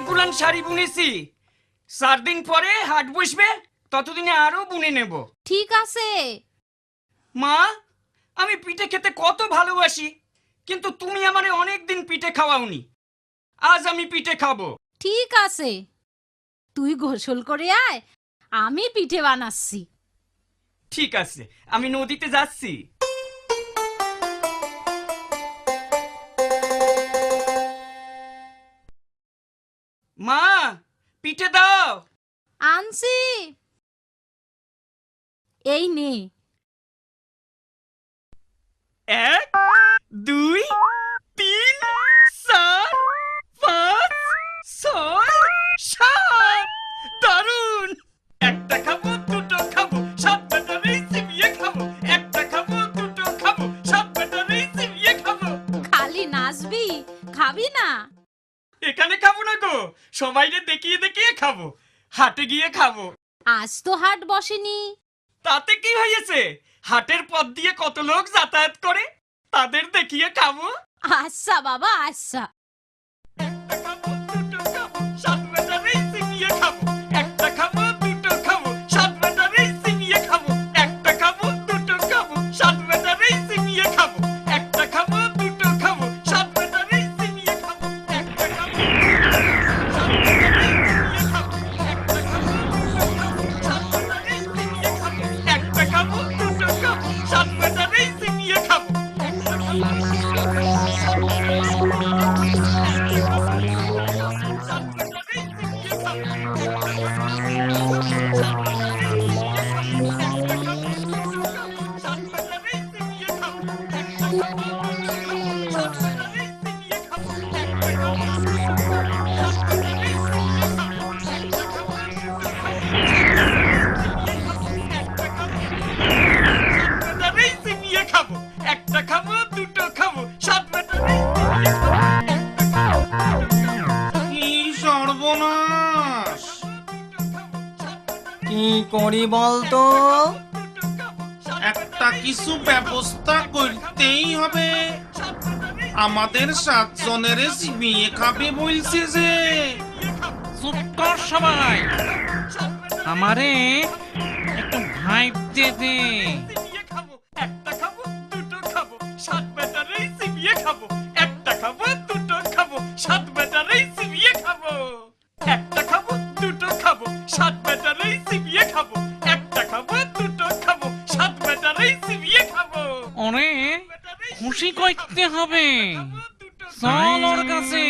অনেকগুলান শাড়ি বুনেছি। চার দিন পরে হাট বসবে ততদিনে আরও বুনে নেব। ঠিক আছে। মা আমি পিঠে খেতে কত ভালোবাসি কিন্তু তুমি আমারে অনেক দিন পিঠে খাওয়াওনি। আজ আমি পিঠে খাব। ঠিক আছে। তুই গোসল করে আয় আমি পিঠে বানাচ্ছি। ঠিক আছে আমি নদীতে যাচ্ছি। আনছি। এই নে। এক দুই তিন চার পাঁচ ছয় সাত। দারুণ একটা খাব দুটো খাব সাত ব্যাটারি চিবিয়ে খাব। একটা খাব দুটো খাব সাত ব্যাটারি চিবিয়ে খাব। খালি নাচবি খাবি না। এখানে খাব না গো সবাইকে দেখিয়ে দেখিয়ে খাব। হাটে গিয়ে খাব। আজ তো হাট বসেনি। তাতে কি হয়েছে? হাটের পথ দিয়ে কত লোক যাতায়াত করে? তাদের দেখিয়ে খাব। আচ্ছা বাবা আচ্ছা। একটা খাব খাব, একটা খাব, দুটো খাব, সাত কি সর্বনাশ। কি করি বলতো? একটা কিছু ব্যবস্থা করতেই হবে। আমাদের সাতজনের বিয়ে খাবে বলছে যে। চুপ কর সবাই। আমারে একটু ভাইতে দে। খাব দুটো খাব সাত ব্যাটারি চিবিয়ে খাব। একটা খাব দুটো খাব সাত ব্যাটারি চিবিয়ে খাব। একটা খাব দুটো খাব সাত ব্যাটারি চিবিয়ে খাব। ওরে খুশি করতে হবে। দুটো চল ওর কাছে।